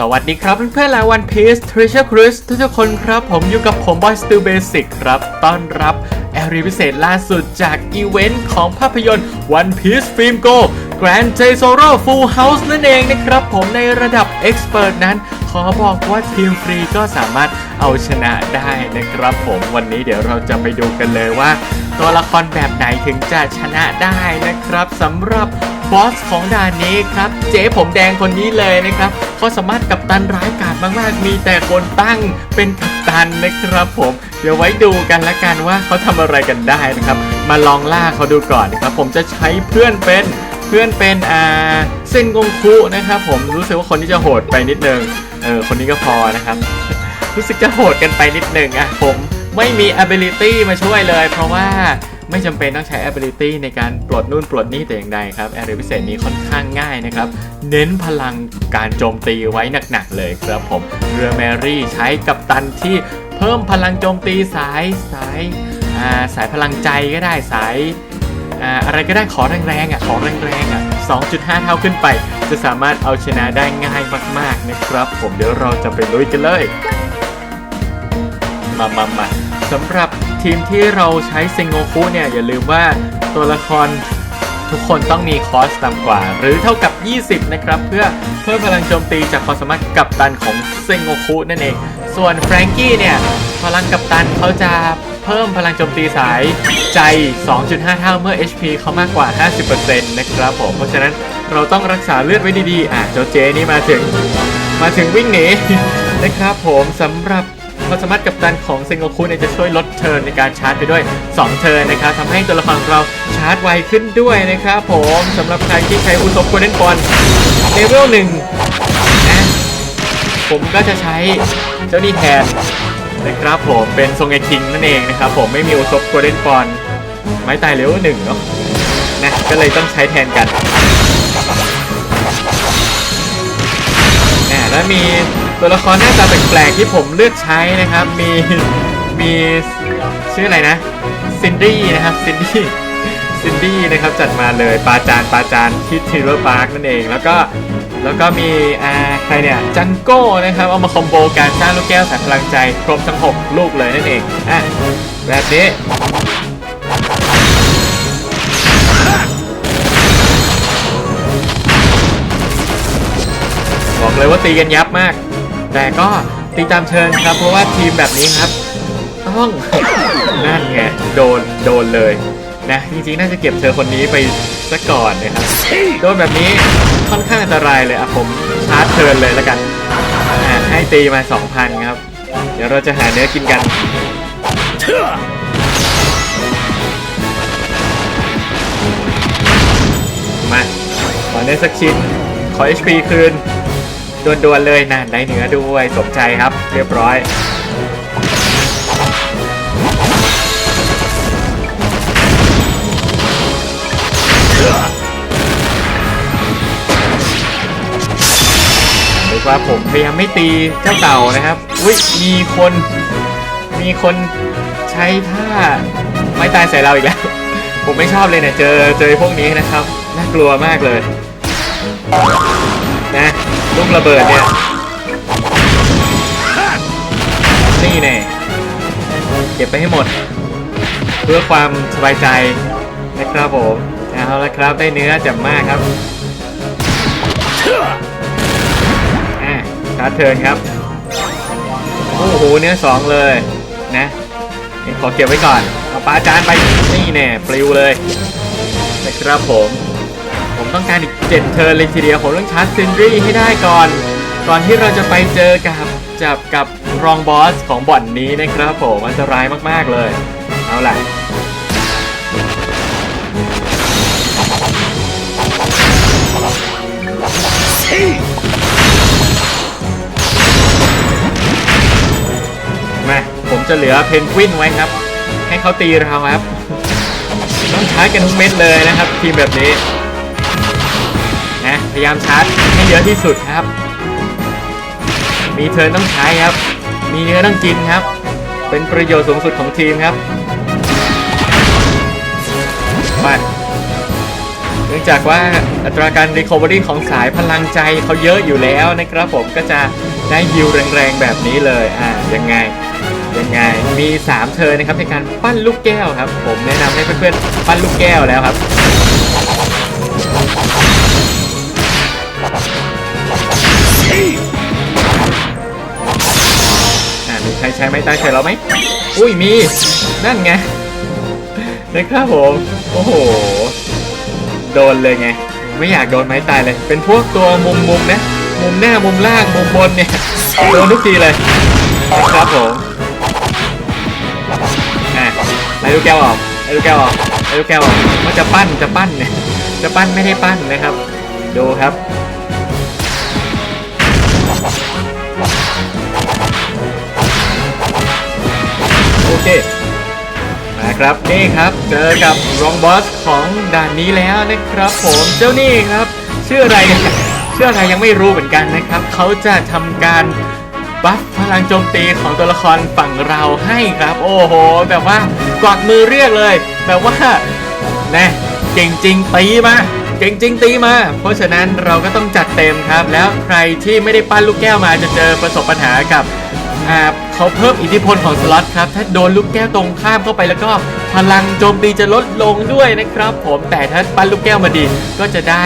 สวัสดีครับเพื่อนๆและ One Piece Treasure Cruise ทุกๆคนครับ ผมอยู่กับผม Boy Still Basic ครับ ต้อนรับแอรีพิเศษล่าสุดจากอีเวนต์ของภาพยนตร์ One Piece Film Go Grand J Zoro Full House นั่นเองนะครับ ผมในระดับ Expert นั้น ขอบอกว่าทีมฟรีก็สามารถเอาชนะได้นะครับผมวันนี้เดี๋ยวเราจะไปดูกันเลยว่า ตัวละครแบบไหนถึงจะชนะได้นะครับสำหรับ บอสของด่านนี้ครับ เจ๊ผมแดงคนนี้เลยนะครับเขาสามารถกับตันร้ายกาจมาก ๆ มีแต่คนตั้งเป็นกัปตันนะครับผม เดี๋ยวไว้ดูกันละกันว่าเขาทำอะไรกันได้นะครับ มาลองล่าเขาดูก่อนนะครับ ผมจะใช้เพื่อนเป็นเพื่อนเป็นอ่าเซนกงคุนะครับ ผมรู้สึกว่าคนที่จะโหดไปนิดนึงเออคนนี้ก็พอนะครับ รู้สึกจะโหดกันไปนิดนึงอะผมไม่มี ability มาช่วยเลย เพราะว่า ไม่จำเป็นต้องใช้ ability ในการปลดนู่นปลดนี่แต่อย่างใดครับแอร์พิเศษนี้ค่อนข้างง่ายนะครับ เน้นพลังการโจมตีไว้หนักๆเลยครับผมเรือแมรี่ใช้กับตันที่เพิ่มพลังโจมตีสายสายาสายพลังใจก็ได้สายอ่าอะไรก็ได้ขอแรงๆอะขอแรงๆอะ 2.5 เท่าขึ้นไป จะสามารถเอาชนะได้ง่ายมากๆนะครับ ผมเดี๋ยวเราจะไปลุยกันเลย มามามาสำหรับ ทีมที่เราใช้เซงโงคุเนี่ย อย่าลืมว่าตัวละครทุกคนต้องมีคอสต่ำกว่า หรือเท่ากับ 20 นะครับ เพื่อเพิ่มพลังโจมตีจากความสามารถกับตันของเซงโงคุนั่นเอง ส่วนแฟรงกี้เนี่ย พลังกับตันเขาจะเพิ่มพลังโจมตีสายใจ 2.5 เท่าเมื่อ HP เขามากกว่า 50%นะครับผม เพราะฉะนั้นเราต้องรักษาเลือดไว้ดีๆ อะ เจ้าเจนี่มาถึง มาถึงวิ่งหนีนะครับผมสำหรับ ความสามารถกับตันของเซงโกคุเนี่ยจะช่วยลดเทิร์นในการชาร์จไปด้วย 2 เทิร์นนะครับทำให้ตัวละครของเราชาร์จไวขึ้นด้วยนะครับผมสำหรับใครที่ใช้อุซบโกลเด้นบอลเลเวลหนึ่งนะผมก็จะใช้เจ้านี่แทนนะครับผมเป็นทรงเอคิงนั่นเองนะครับผมไม่มีอุซบโกลเด้นบอลไม้ตายเลเวลหนึ่งเนาะนะก็เลยต้องใช้แทนกันอ่าแล้วมี ตัวละครหน้าตาแปลกๆที่ผมเลือกใช้นะครับ มีมีชื่ออะไรนะซินดี้นะครับซินดี้ซินดี้นะครับจัดมาเลยปาจานปาจานที่ทีเรอร์พาร์คนั่นเอง แล้วก็แล้วก็มีอ่าใครเนี่ยจังโก้นะครับเอามาคอมโบการสร้างลูกแก้วสายพลังใจครบทั้ง 6 ลูกเลยนั่นเองอะแบบนี้บอกเลยว่าตีกันยับมาก แต่ก็ตีตามเชิญครับ เพราะว่าทีมแบบนี้ครับ ต้องนั่นไงโดนโดนเลยนะจริงๆน่าจะเก็บเธอคนนี้ไปซะก่อนนะครับโดนแบบนี้ค่อนข้างอันตรายเลยอะผมชาร์จเทิร์นเลยแล้วกันให้ตีมา 2,000 ครับ เดี๋ยวเราจะหาเนื้อกินกันมาขอเนื้อสักชิ้น ขอ HP คืน ด่วนๆเลยนะได้เนื้อด้วยสมใจครับ เรียบร้อยเรีกว่าผมพยายามไม่ตีเจ้าเต่านะครับอุ้ยมีคน มีคนใช้ท่าไม่ตายใส่เราอีกแล้ว ผมไม่ชอบเลยเนี่ยเจอเจอพวกนี้นะครับ น่ากลัวมากเลยนะ ลูกระเบิดเนี่ย นี่แน่เก็บไปให้หมด เพื่อความสบายใจนะครับผม เอาละครับได้เนื้อจ่มมากครับอะชาร์จเทิร์นครับ โอ้โหเนื้อสองเลยนะขอเก็บไว้ก่อน เอาปลาจานไปนี่แน่ปลิวเลยนะครับผม ผมต้องการอีกเจ็ดเทิร์นเลยทีเดียวผมต้องชาร์จซินรีให้ได้ก่อน ก่อนที่เราจะไปเจอกับจับกับรองบอสของบ่อนนี้นะครับผมอันตรายมากๆเลย เอาล่ะมาผมจะเหลือเพนกวินไว้ครับ ให้เขาตีเราครับ ต้องใชาร์จกันทุกเม็ดเลยนะครับ ทีมแบบนี้ พยายามชาร์จให้เยอะที่สุดครับ มีเทิร์นต้องใช้ครับ มีเนื้อต้องกินครับ เป็นประโยชน์สูงสุดของทีมครับไปเนื่องจากว่าอัตราการ recovery ของสายพลังใจเขาเยอะอยู่แล้วนะครับผมก็จะได้ฮิวแรงๆแบบนี้เลยอ่ายังไงยังไงมี 3เทิร์นนะครับในการปั้นลูกแก้วครับ ผมแนะนำให้เพื่อนๆปั้นลูกแก้วแล้วครับ อ่ามีใครใช้ไม้ตายใส่เราไหมอุ้ยมี นั่นไงนะครับผม โอ้โห โดนเลยไง ไม่อยากโดนไม้ตายเลย เป็นพวกตัวมุมมุมนะ มุมหน้ามุมล่างมุมบนเนี่ย โดนทุกทีเลยนะครับผมอะไล่ลูกแก้วออกไล่ลูกแก้วออกไล่ลูกแก้วออกว่าจะปั้นจะปั้นเนี่ย จะปั้นไม่ได้ปั้นนะครับ ดูครับ เคมาครับนี่ครับเจอกับรองบอสของด่านนี้แล้วนะครับ ผมเจ้านี่ครับชื่ออะไรเชื่ออะไรยังไม่รู้เหมือนกันนะครับเขาจะทำการบัฟพลังโจมตีของตัวละครฝั่งเราให้ครับ โอ้โหแบบว่ากวักมือเรียกเลย แบบว่าแน่เก่งจริงตีมาเก่งจริงตีมา เพราะฉะนั้นเราก็ต้องจัดเต็มครับ แล้วใครที่ไม่ได้ปั้นลูกแก้วมาจะเจอประสบปัญหากับ อ่าเขาเพิ่มอิทธิพลของสล็อตครับ ถ้าโดนลูกแก้วตรงข้ามเข้าไปแล้วก็พลังโจมตีจะลดลงด้วยนะครับ ผมแต่ถ้าปั้นลูกแก้วมาดีก็จะได้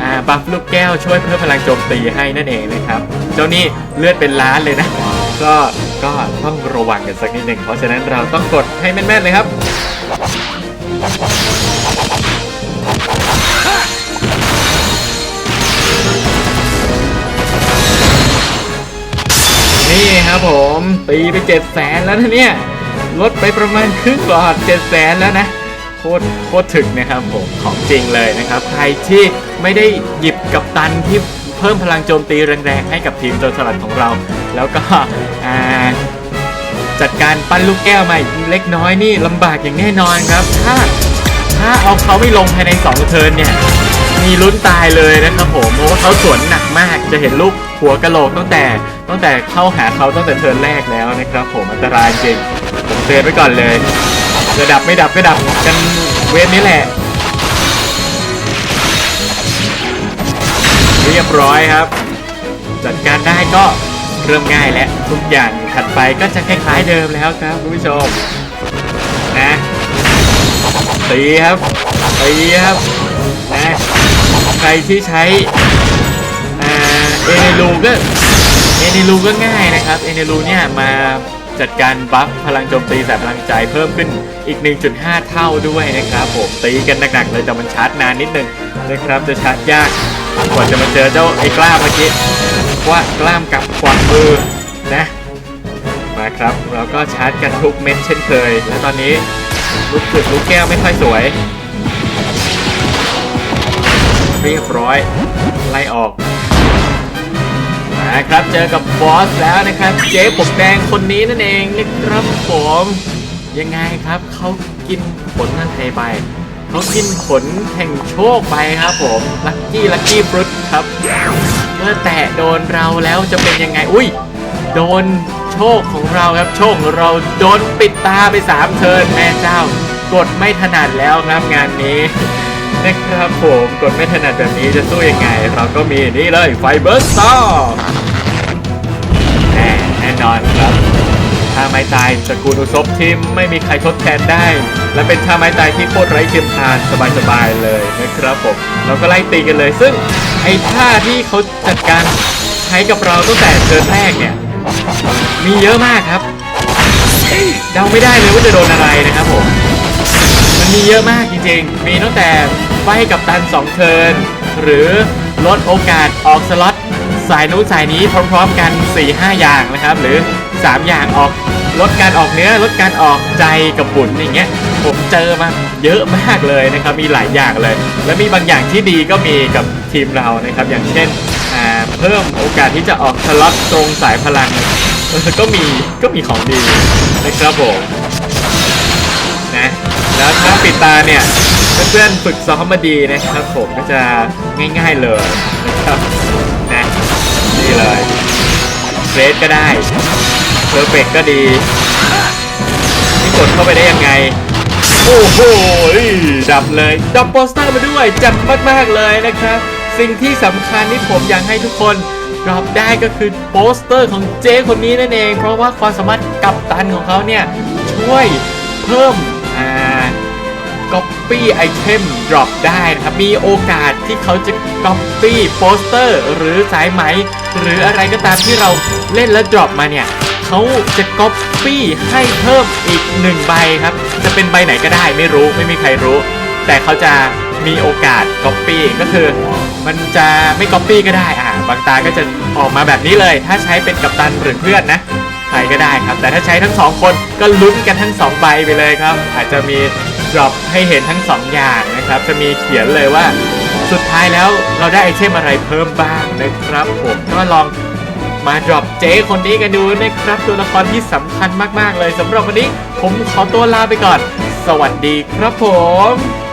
อ่าบัฟลูกแก้วช่วยเพิ่มพลังโจมตีให้นั่นเองนะครับ เจ้านี่เลือดเป็นล้านเลยนะ ก็ก็ต้องระวังกันสักนิดหนึ่งเพราะฉะนั้นเราต้องกดให้แม่นๆเลยครับ นี่ครับผมตีไปเจ็ดแสนแล้วนะเนี่ยลดไปประมาณครึ่งหลอดเจ็ดแสนแล้วนะโคตรโคตรถึกนะครับผมของจริงเลยนะครับ ใครที่ไม่ได้หยิบกับตันที่เพิ่มพลังโจมตีแรงๆ ให้กับทีมโจรสลัดของเรา แล้วก็จัดการปั้นลูกแก้วมาอีกเล็กน้อยนี่ลำบากอย่างแน่นอนครับ ถ้าถ้าเอาเขาไม่ลงภายใน2เทิร์นเนี่ย มีลุ้นตายเลยนะครับผมเพราะว่าเขาสวนหนักมากจะเห็นลูกหัวกะโหลกตั้งแต่ตั้งแต่เข้าหาเขาตั้งแต่เทิร์นแรกแล้วนะครับ ผมอันตรายจริงผมเตือนไว้ก่อนเลยจะดับไม่ดับก็ดับกันเวฟนี้แหละเรียบร้อยครับ จัดการได้ก็เริ่มง่ายแล้วทุกอย่างถัดไปก็จะคล้ายๆเดิมแล้วครับคุณผู้ชมนะตีครับตีครับ ใครที่ใช้เอเนลูก็เอเนลูก็ง่ายนะครับเอเนลูเนี่ยมาจัดการบัฟพลังโจมตีสายพลังใจเพิ่มขึ้นอีก 1.5 เท่าด้วยนะครับผมตีกันหนักๆเลยแต่มันชาร์จนานนิดนึงนะครับจะชาร์จยากกว่าจะมาเจอเจ้าไอ้กล้ามเมื่อกี้ว่ากล้ามกับกวักมือนะมาครับเราก็ชาร์จกันทุกเม็ดเช่นเคย และตอนนี้ลูกจุดลูกแก้วไม่ค่อยสวย เรียบร้อย ไล่ออกมาครับเจอกับบอสแล้วนะครับ เจ๊ผมแดงคนนี้นั่นเองนะครับผมยังไงครับเขากินผลนั่นไปเขากินผลแห่งโชคไปครับผมลัคกี้ลัคกี้ฟรุตครับเมื่อแตะโดนเราแล้วจะเป็นยังไง อุ้ยโดนโชคของเราครับโชคของเราโดนปิดตาไปสามเทิร์นแม่เจ้ากดไม่ถนัดแล้วครับงานนี้ นะครับผมกดไม่ถนัดแบบนี้จะสู้ยังไง เราก็มีนี่เลยไฟเบอร์สตอร์แน่แน่นอนครับท่าไม้ตายสกุลอุศบทีมไม่มีใครทดแทนได้ และเป็นท่าไม้ตายที่โคตรไร้เทียมทานสบายๆเลยนะครับผมเราก็ไล่ตีกันเลย ซึ่งไอ้ท่าที่เขาจัดการใช้กับเราตั้งแต่เทิร์นแรกเนี่ยมีเยอะมากครับเดาไม่ได้เลยว่าจะโดนอะไรนะครับผม มีเยอะมากจริงๆ มีตั้งแต่ไฟกับตัน 2 เทิร์น หรือลดโอกาสออกสล็อตสายนู้นสายนี้พร้อมๆกัน 4-5 อย่างนะครับ หรือ 3 อย่างออกลดการออกเนื้อลดการออกใจกับบุญอย่างเงี้ยผมเจอมาเยอะมากเลยนะครับมีหลายอย่างเลย และมีบางอย่างที่ดีก็มีกับทีมเรานะครับ อย่างเช่นเพิ่มโอกาสที่จะออกสล็อตตรงสายพลังก็มีก็มีของดีนะครับผม แล้วถ้าปิดตาเนี่ยเพื่อนๆฝึกซ้อมมาดีนะครับผมก็จะง่ายๆเลยนะครับนะนี่เลยเฟรสก็ได้เพอร์เฟกก็ดีนี่กดเข้าไปได้ยังไง โอ้โหดับเลยดับโปสเตอร์มาด้วยจัดมากๆเลยนะครับ สิ่งที่สำคัญที่ผมอยากให้ทุกคนดรอปได้ก็คือโปสเตอร์ของเจ๊คนนี้นั่นเอง เพราะว่าความสามารถกับตันของเขาเนี่ย ช่วยเพิ่ม Copy Item Drop ได้นะครับ มีโอกาสที่เขาจะ Copy โปสเตอร์หรือสายไหม หรืออะไรก็ตามที่เราเล่นแล้ว Drop มาเนี่ยเขาจะ Copy ให้เพิ่มอีกหนึ่งใบครับ จะเป็นใบไหนก็ได้ไม่รู้ไม่มีใครรู้ แต่เขาจะมีโอกาส Copy ก็คือมันจะไม่ Copy ก็ได้อ่าบางตาก็จะออกมาแบบนี้เลย ถ้าใช้เป็นกัปตันหรือเพื่อนนะ รก็ได้ครับ แต่ถ้าใช้ทั้งสองคนก็ลุ้นกันทั้งสองใบไปเลยครับ อาจจะมี drop ให้เห็นทั้งสองอย่างนะครับ จะมีเขียนเลยว่าสุดท้ายแล้วเราได้ไอเทมอะไรเพิ่มบ้างนะครับ ผมก็ลองมา drop เจ๊คนนี้กันดูนะครับ ตัวละครที่สำคัญมากๆเลยสำหรับวันนี้ผมขอตัวลาไปก่อน สวัสดีครับผม